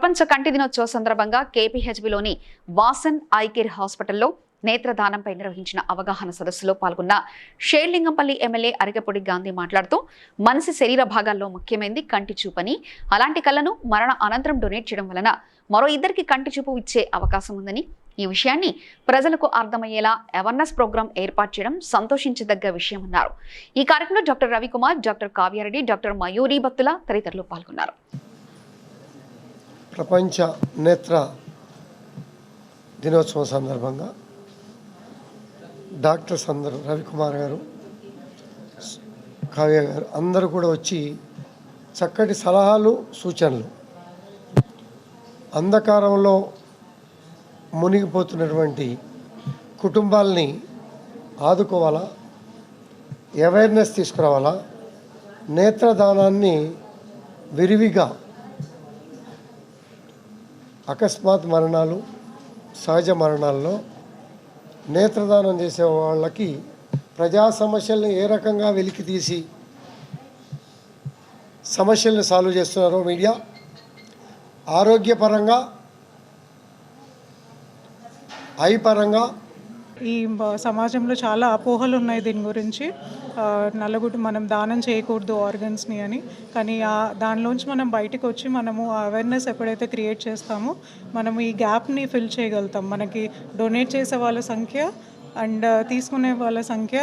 ప్రపంచ కంటి దినోత్సవ సందర్భంగా కేపీహెచ్బిలోని వాసన్ ఐకేర్ హాస్పిటల్లో నేత్రదానంపై నిర్వహించిన అవగాహన సదస్సులో పాల్గొన్న షేర్లింగంపల్లి ఎమ్మెల్యే అరిగపొడి గాంధీ మాట్లాడుతూ మనిషి శరీర భాగాల్లో ముఖ్యమైనది కంటి చూపని. అలాంటి కళ్ళను మరణ అనంతరం డొనేట్ చేయడం వలన మరో ఇద్దరికి కంటి చూపు ఇచ్చే అవకాశం ఉందని. ఈ విషయాన్ని ప్రజలకు అర్థమయ్యేలా అవేర్నెస్ ప్రోగ్రాం ఏర్పాటు చేయడం సంతోషించదగ్గ విషయమన్నారు ఈ కార్యక్రమంలో doctor Ravikumar doctor Kavya Reddy doctor Mayuri భక్తుల తదితరులు పాల్గొన్నారు. ప్రపంచ నేత్ర దినోత్సవం సందర్భంగా డాక్టర్స్ అందరూ రవికుమార్ గారు కావ్య గారు అందరూ కూడా వచ్చి చక్కటి సలహాలు సూచనలు. అంధకారంలో మునిగిపోతున్నటువంటి కుటుంబాల్ని ఆదుకోవాలా? అవేర్నెస్ తీసుకురావాలా? నేత్రదానాన్ని విరివిగా అకస్మాత్ మరణాలు సహజ మరణాల్లో నేత్రదానం చేసే వాళ్ళకి ప్రజా సమస్యలను ఏ రకంగా వెలికి తీసి సమస్యలను సాల్వ్ చేస్తున్నారో మీడియా. ఆరోగ్యపరంగా ఐ పరంగా ఈ సమాజంలో చాలా అపోహలు ఉన్నాయి దీని గురించి. నల్లగుడ్డు మనం దానం చేయకూడదు ఆర్గన్స్ని అని. కానీ ఆ దానిలోంచి మనం బయటకు వచ్చి మనము అవేర్నెస్ ఎప్పుడైతే క్రియేట్ చేస్తామో మనం ఈ గ్యాప్ని ఫిల్ చేయగలుగుతాం. మనకి డొనేట్ చేసే వాళ్ళ సంఖ్య అండ్ తీసుకునే వాళ్ళ సంఖ్య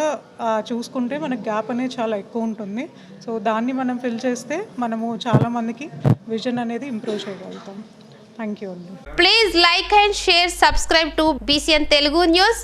చూసుకుంటే మనకు గ్యాప్ అనేది చాలా ఎక్కువ ఉంటుంది. సో దాన్ని మనం ఫిల్ చేస్తే మనము చాలామందికి విజన్ అనేది ఇంప్రూవ్ చేయగలుగుతాం. థ్యాంక్ యూ అండి. Please like and share subscribe to BCN Telugu news